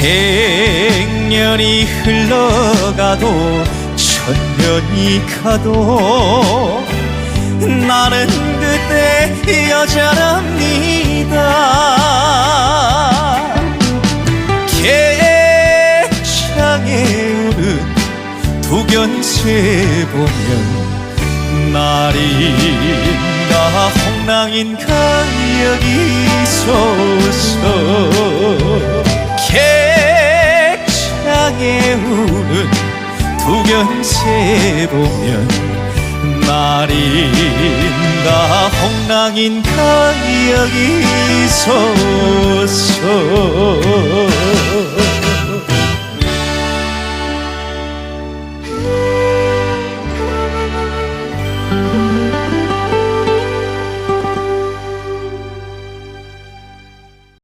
백년이 흘러가도 천년이 가도 나는 그때 여자랍니다. 개창에 오른 두견새 보면 날인가 홍랑인 가 여기 있어서 우는 두견새 보면 날인가? 홍랑인가 여기. 있어서